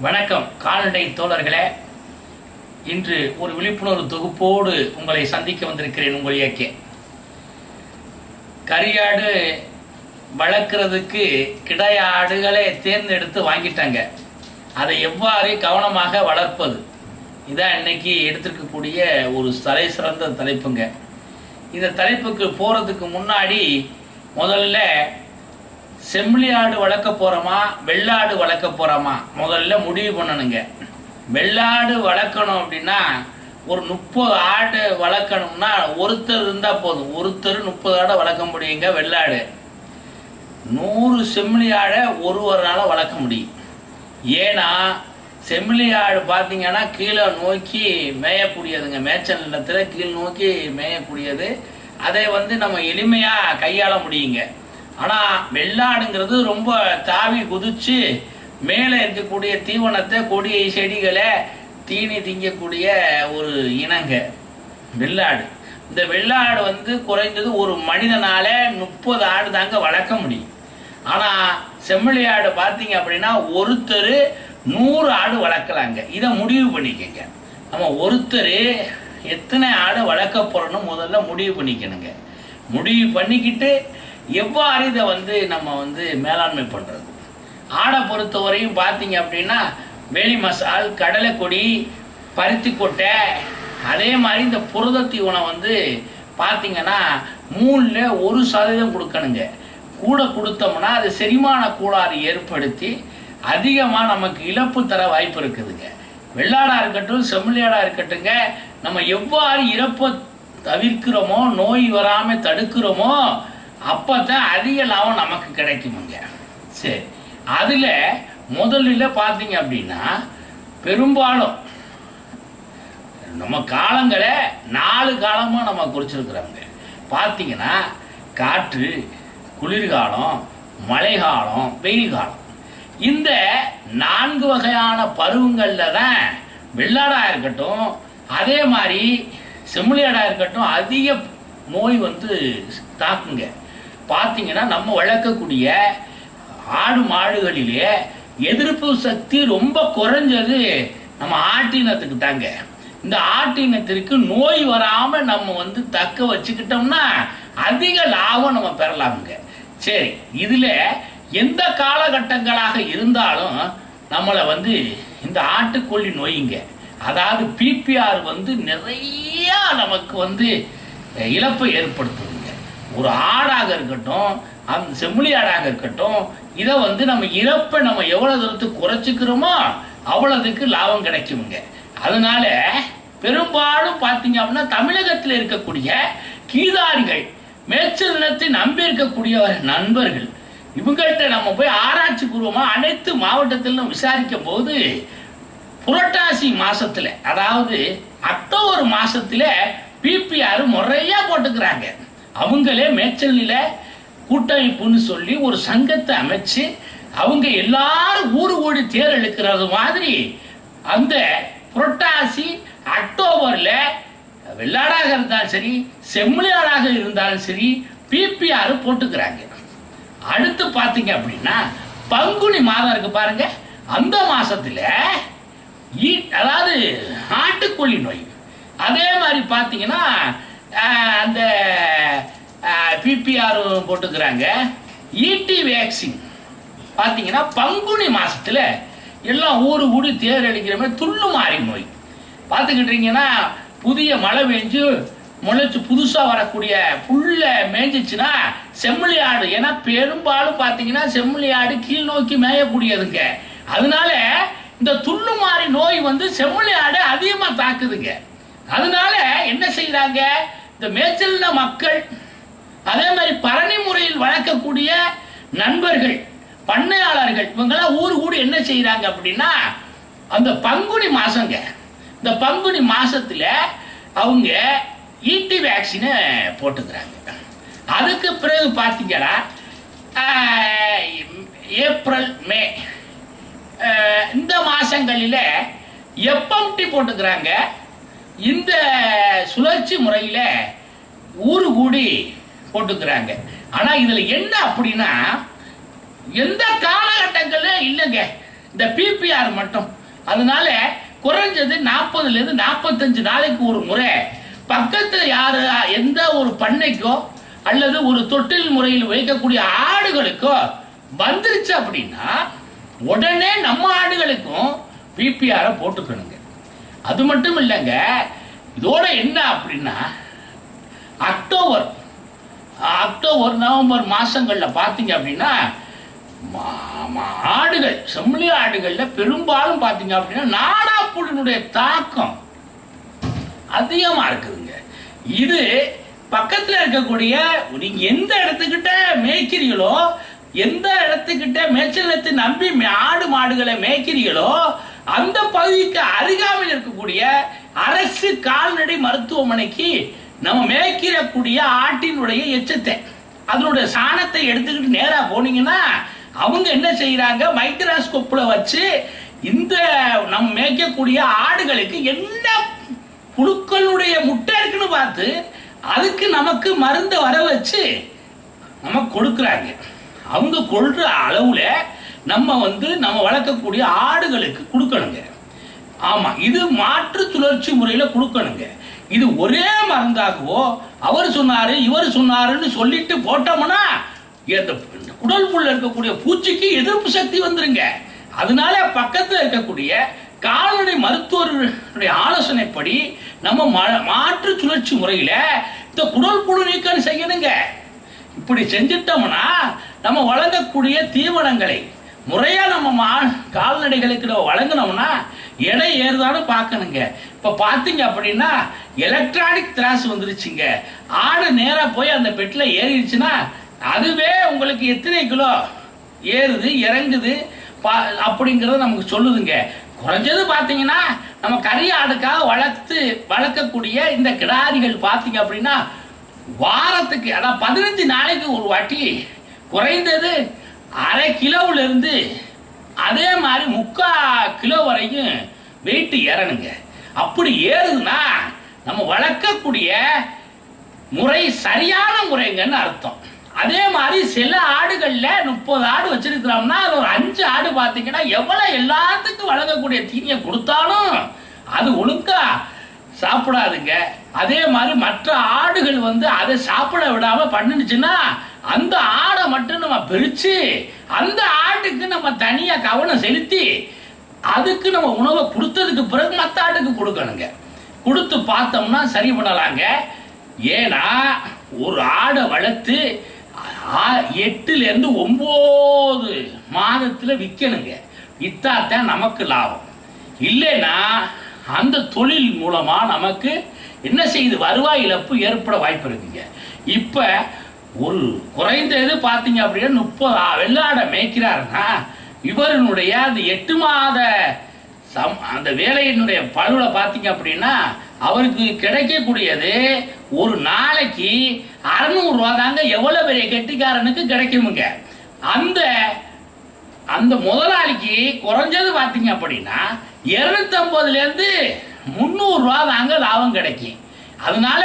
வணக்கம் கால்நடை தோழர்களே. இன்று ஒரு விழிப்புணர்வு தொகுப்போடு உங்களை சந்திக்க வந்திருக்கிறேன் உங்கள் இயக்கே. கரியாடு வளர்க்குறதுக்கு கிடையாடுகளை தேர்ந்தெடுத்து வாங்கிட்டாங்க. அதை எவ்வாறு கவனமாக வளர்ப்பது? இதான் இன்னைக்கு எடுத்திருக்கக்கூடிய ஒரு தலை சிறந்த தலைப்புங்க. இந்த தலைப்புக்கு போகிறதுக்கு முன்னாடி முதல்ல செம்மறியாடு வளர்க்க போகிறோமா வெள்ளாடு வளர்க்க போகிறோமா முதல்ல முடிவு பண்ணணுங்க. வெள்ளாடு வளர்க்கணும் அப்படின்னா ஒரு முப்பது ஆடு வளர்க்கணும்னா ஒருத்தர் இருந்தால் போதும். ஒருத்தர் முப்பது ஆடை வளர்க்க முடியுங்க வெள்ளாடு. நூறு செம்மறி ஆடை ஒருவரால் வளர்க்க முடியும். ஏன்னா செம்மறி ஆடு பார்த்தீங்கன்னா கீழே நோக்கி மேயக்கூடியதுங்க. மேய்ச்சல் நிலத்தில் கீழ் நோக்கி மேயக்கூடியது. அதை வந்து நம்ம எளிமையாக கையாள முடியுங்க. ஆனால் வெள்ளாடுங்கிறது ரொம்ப தாவி குதிச்சு மேலே இருக்கக்கூடிய தீவனத்தை கொடிய செடிகளை தீனி திங்கக்கூடிய ஒரு இனங்க. வெள்ளாடு. இந்த வெள்ளாடு வந்து குறைந்தது ஒரு மனிதனால முப்பது ஆடு தாங்க வளர்க்க முடியும். ஆனால் செம்மொழி ஆடு பார்த்தீங்க அப்படின்னா ஒருத்தர் நூறு ஆடு வளர்க்கலாங்க. இதை முடிவு பண்ணிக்கங்க. நம்ம ஒருத்தர் எத்தனை ஆடு வளர்க்க போகிறோன்னு முதல்ல முடிவு பண்ணிக்கணுங்க. முடிவு பண்ணிக்கிட்டு எவ்வாறு இதை வந்து நம்ம வந்து மேலாண்மை பண்ணுறது ஆடை பொறுத்தவரையும் பார்த்தீங்க அப்படின்னா வெளி மசால் கடலைக்கொடி பருத்தி கொட்டை அதே மாதிரி இந்த புரத தீவனம் வந்து பார்த்தீங்கன்னா மூணில் ஒரு சதவீதம் கொடுக்கணுங்க. கூட கொடுத்தோம்னா அது செரிமான கூடாறு ஏற்படுத்தி அதிகமாக நமக்கு இழப்பு தர வாய்ப்பு இருக்குதுங்க. வெள்ளாடாக இருக்கட்டும் செம்மறியாடாக இருக்கட்டுங்க நம்ம எவ்வாறு இறப்பை தவிர்க்கிறோமோ நோய் வராமல் தடுக்கிறோமோ அப்போ தான் அதிக லாபம் நமக்கு கிடைக்குமுங்க சரி. அதில் முதலில் பார்த்தீங்க அப்படின்னா பெரும்பாலும் நம்ம காலங்களை நாலு காலமாக நம்ம குறிச்சிருக்கிறோங்க பார்த்தீங்கன்னா காற்று குளிர்காலம் மழைக்காலம் வெயில் காலம் இந்த நான்கு வகையான பருவங்களில் தான் வெள்ளாடாக இருக்கட்டும் அதே மாதிரி செம்மறியாடாக இருக்கட்டும் அதிக நோய் வந்து தாக்குங்க. பார்த்தீங்கன்னா நம்ம வளர்க்கக்கூடிய ஆடு மாடுகளிலே எதிர்ப்பு சக்தி ரொம்ப குறைஞ்சது நம்ம ஆட்டினத்துக்கு தாங்க இந்த ஆட்டினத்திற்கு நோய் வராமல் நம்ம வந்து தக்க வச்சுக்கிட்டோம்னா அதிக லாபம் நம்ம பெறலாமுங்க. சரி இதில் எந்த காலகட்டங்களாக இருந்தாலும் நம்மளை வந்து இந்த ஆட்டுக்கொல்லி நோய்ங்க. அதாவது பிபிஆர் வந்து நிறைய நமக்கு வந்து இழப்பை ஏற்படுத்தும். ஒரு ஆடாக இருக்கட்டும் அந்த செம்மொழி ஆடாக இருக்கட்டும் இதை வந்து நம்ம இறப்பை நம்ம எவ்வளோ தூரத்துக்கு குறைச்சிக்கிறோமோ அவ்வளோதுக்கு லாபம் கிடைக்குமுங்க அதனால பெரும்பாலும் பார்த்தீங்க அப்படின்னா தமிழகத்தில் இருக்கக்கூடிய கீதாரிகள் மேய்ச்சல் நிலத்தை நம்பி இருக்கக்கூடிய நண்பர்கள் இவங்கள்ட்ட நம்ம போய் ஆராய்ச்சி பூர்வமாக அனைத்து மாவட்டத்திலும் விசாரிக்கும் போது புரட்டாசி மாசத்துல அதாவது அக்டோபர் மாசத்துல பிபிஆர் முறையா போட்டுக்கிறாங்க. அவங்களே மேய்ச்சல் நில கூட்டமைப்புன்னு சொல்லி ஒரு சங்கத்தை அமைச்சு அவங்க எல்லாரும் ஊரு ஓடி தேர் இழுக்கிறது மாதிரி அந்த புரட்டாசி அக்டோபரில் வெள்ளாடாக இருந்தாலும் சரி செம்மிலியாடாக இருந்தாலும் சரி பிபிஆர் போட்டுக்கிறாங்க. அடுத்து பார்த்தீங்க அப்படின்னா பங்குனி மாதம் இருக்கு பாருங்க. அந்த மாசத்துல ஈ- அதாவது ஆட்டுக்கொல்லி நோய். அதே மாதிரி பார்த்தீங்கன்னா அந்த பிபிஆர் போட்டுக்கிறாங்க. இடி வேக்சின் பார்த்தீங்கன்னா பங்குனி மாசத்துல எல்லாம் ஊரு ஊடி தேர் அடிக்கிற மாதிரி துள்ளு மாறி நோய் பார்த்துக்கிட்டீங்கன்னா புதிய மழை பெஞ்சு முளைச்சு புதுசாக வரக்கூடிய புல்ல மேய்ஞ்சிச்சுன்னா செம்மலி ஆடு. ஏன்னா பெரும்பாலும் பார்த்தீங்கன்னா செம்மலி ஆடு கீழ் நோக்கி மேயக்கூடியதுங்க. அதனால இந்த துள்ளு மாறி நோய் வந்து செம்மலி ஆடு அதிகமாக தாக்குதுங்க. அதனால என்ன செய்கிறாங்க இந்த மேய்ச்சல்ல மக்கள் அதே மாதிரி பரணி முறையில் வளர்க்கக்கூடிய நண்பர்கள் பண்ணையாளர்கள் இவங்கெல்லாம் ஊர் கூடி என்ன செய்கிறாங்க அப்படின்னா அந்த பங்குனி மாசங்க. இந்த பங்குனி மாசத்துல அவங்க ஈட்டி வேக்சினை போட்டுக்கிறாங்க. அதுக்கு பிறகு பார்த்தீங்கன்னா ஏப்ரல் மே இந்த மாதங்களில் எப்பம்டி போட்டுக்கிறாங்க. இந்த சுழற்சி முறையில் ஊரு கூடி போட்டுக்கிறாங்க. ஆனால் இதில் என்ன அப்படின்னா எந்த காலகட்டங்களும் இல்லைங்க. இந்த பிபிஆர் மட்டும். அதனால குறைஞ்சது நாற்பதுல இருந்து நாற்பத்தஞ்சு நாளைக்கு ஒரு முறை. பக்கத்தில் யாரு எந்த ஒரு பண்ணைக்கோ அல்லது ஒரு தொட்டில் முறையில் வைக்கக்கூடிய ஆடுகளுக்கோ வந்துருச்சு அப்படின்னா உடனே நம்ம ஆடுகளுக்கும் பிபிஆரை போட்டுக்கணுங்க. அது மட்டும் இல்லைங்க. இதோட என்ன அப்படின்னா அக்டோபர் அக்டோபர் நவம்பர் மாசங்கள்ல பார்த்தீங்க அப்படின்னா மா- ஆடுகள் செம்மறி ஆடுகள்ல பெரும்பாலும் பார்த்தீங்க அப்படின்னா நாடாப்புழினுடைய தாக்கம் அதிகமா இருக்குதுங்க. இது பக்கத்துல இருக்கக்கூடிய நீங்க எந்த இடத்துக்கிட்ட மேய்க்கிறீங்களோ எந்த இடத்துக்கிட்ட மேய்ச்சலத்தை நம்பி ஆடு மாடுகளை மேய்க்கிறீங்களோ அந்த பகுதிக்கு அருகாமையில் இருக்கக்கூடிய அரசு கால்நடை மருத்துவமனைக்கு நம்ம மேய்க்கிறக்கூடிய ஆட்டினுடைய எச்சத்தை அதனுடைய சாணத்தை எடுத்துக்கிட்டு நேராக போனீங்கன்னா அவங்க என்ன செய்யறாங்க மைக்ரோஸ்கோப்ல வச்சு இந்த நம்ம மேய்க்கக்கூடிய ஆடுகளுக்கு என்ன புழுக்களுடைய முட்டை இருக்குன்னு பார்த்து அதுக்கு நமக்கு மருந்தை வர வச்சு நம்ம கொடுக்குறாங்க. அவங்க கொள்ற அளவில் நம்ம வந்து நம்ம வளர்க்கக்கூடிய ஆடுகளுக்கு கொடுக்கணுங்க. ஆமாம் இது மாற்று சுழற்சி முறையில் கொடுக்கணுங்க. இது ஒரே மருந்தாகவோ அவர் சொன்னாரு இவர் சொன்னாருன்னு சொல்லிட்டு போட்டோம்னா இந்த குடல் புள்ள இருக்கக்கூடிய பூச்சிக்கு எதிர்ப்பு சக்தி வந்துருங்க. அதனால பக்கத்தில் இருக்கக்கூடிய கால்நடை மருத்துவர்களுடைய ஆலோசனைப்படி நம்ம மாற்று சுழற்சி முறையில் இந்த குடல் புழு நீக்கம் செய்யணுங்க. இப்படி செஞ்சிட்டோம்னா நம்ம வழங்கக்கூடிய தீவனங்களை முறையாக நம்ம மா கால்நடைகளுக்கு நம்ம வழங்கினோம்னா எடை ஏறுதான்னு பார்க்கணுங்க. இப்போ பார்த்தீங்க அப்படின்னா எலக்ட்ரானிக் திராஸ் வந்துருச்சுங்க. ஆடு நேராக போய் அந்த பெட்டில் ஏறிடுச்சுன்னா அதுவே உங்களுக்கு எத்தனை கிலோ ஏறுது இறங்குது பா அப்படிங்கிறத நமக்கு சொல்லுதுங்க. குறைஞ்சது பார்த்தீங்கன்னா நம்ம கறி ஆடுக்காக வளர்த்து வளர்க்கக்கூடிய இந்த கிடாரிகள் பார்த்தீங்க அப்படின்னா வாரத்துக்கு அதான் பதினஞ்சு நாளைக்கு ஒரு வாட்டி குறைந்தது அரை கிலோவிலிருந்து இருந்து அதே மாதிரி முக்கா கிலோ வரைக்கும் வெயிட் ஏறணுங்க. அப்படி ஏறுதுன்னா நம்ம வளர்க்கக்கூடிய முறை சரியான முறைங்கன்னு அர்த்தம். அதே மாதிரி சில ஆடுகளில் முப்பது ஆடு வச்சிருக்கிறோம்னா அது ஒரு அஞ்சு ஆடு பார்த்தீங்கன்னா எவ்வளோ எல்லாத்துக்கும் வழங்கக்கூடிய தீனியை கொடுத்தாலும் அது ஒழுங்கா சாப்பிடாதுங்க. அதே மாதிரி மற்ற ஆடுகள் வந்து அதை சாப்பிட விடாமல் பண்ணுச்சுன்னா அந்த ஆடை மட்டும் நம்ம பிரிச்சு அந்த ஆட்டுக்கு நம்ம தனியா கவனம் செலுத்தி அதுக்கு நம்ம உணவை கொடுத்ததுக்கு பிறகு மற்ற ஆட்டுக்கு கொடுக்கணுங்க. கொடுத்து பார்த்தோம்னா சரி பண்ணலாங்க. ஏன்னா ஒரு ஆடை வளர்த்து ஆ- எட்டுல இருந்து மாதத்துல விற்கணுங்க வித்தாத்தான் நமக்கு லாபம். இல்லைன்னா அந்த தொழில் மூலமா நமக்கு என்ன செய்யுது வருவாய் இழப்பு ஏற்பட வாய்ப்பு இருக்குங்க. இப்ப ஒரு குறைந்த இது பார்த்தீங்க அப்படின்னா முப்பது வெள்ளாடை மேய்க்கிறாருன்னா இவருனுடைய அந்த எட்டு மாத சம் அந்த வேலையினுடைய பழுவில் பார்த்தீங்க அப்படின்னா அவருக்கு கிடைக்கக்கூடியது ஒரு நாளைக்கு அறநூறுவா தாங்க எவ்வளோ பெரிய கெட்டிக்காரனுக்கு கிடைக்குமுங்க. அந்த அந்த முதலாளிக்கு குறைஞ்சது பார்த்தீங்க அப்படின்னா இரநூத்தம்பதுலேருந்து முந்நூறுரூவா தாங்க லாபம் கிடைக்கும். அதனால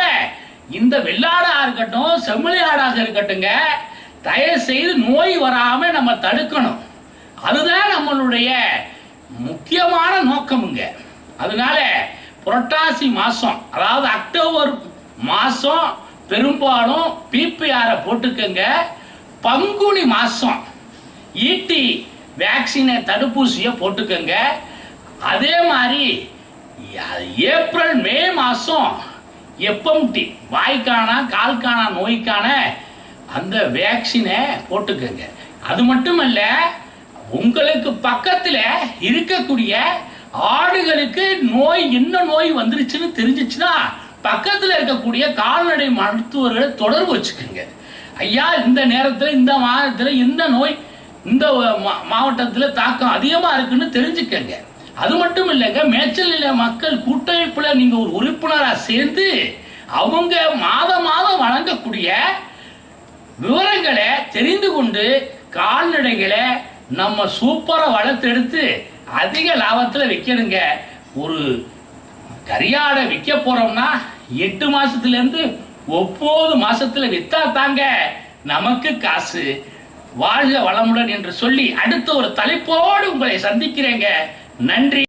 இந்த வெள்ளாடா இருக்கட்டும் செம்மறி ஆடாக இருக்கட்டுங்க தயவு செய்து நோய் வராம நம்ம தடுக்கணும். அதுதான் நம்மளுடைய முக்கியமான நோக்கமுங்க. அதனால புரட்டாசி மாசம் அதாவது அக்டோபர் மாசம் பெரும்பாலும் பிபிஆரை போட்டுக்கங்க. பங்குனி மாசம் ஈட்டி வேக்சினை தடுப்பூசியை போட்டுக்கங்க. அதே மாதிரி ஏப்ரல் மே மாதம் எப்பம்டி வாய்க்கான கால்கான நோய்க்கான அந்த வேக்சினை போட்டுக்கோங்க. அது மட்டுமல்ல உங்களுக்கு பக்கத்தில் இருக்கக்கூடிய ஆடுகளுக்கு நோய் என்ன நோய் வந்துருச்சுன்னு தெரிஞ்சிச்சுன்னா பக்கத்தில் இருக்கக்கூடிய கால்நடை மருத்துவர்களை தொடர்பு வச்சுக்கோங்க. ஐயா இந்த நேரத்தில் இந்த மாதத்தில் இந்த நோய் இந்த மா- தாக்கம் அதிகமாக இருக்குன்னு தெரிஞ்சுக்கங்க. அது மட்டும் இல்லைங்க மேய்ச்சல் நிலைய மக்கள் கூட்டமைப்புல நீங்க ஒரு உறுப்பினராக சேர்ந்து அவங்க மாதம் மாதம் வழங்கக்கூடிய விவரங்களை தெரிந்து கொண்டு கால்நடைகளை நம்ம சூப்பரா வளர்த்தெடுத்து அதிக லாபத்துல விற்கணுங்க ஒரு கரியாடை விற்க போறோம்னா எட்டு மாசத்துல இருந்து ஒன்பது மாசத்துல வித்தா தாங்க நமக்கு காசு. வாழ்க வளமுடன் என்று சொல்லி அடுத்த ஒரு தலைப்போடு உங்களை சந்திக்கிறேங்க. நன்றி.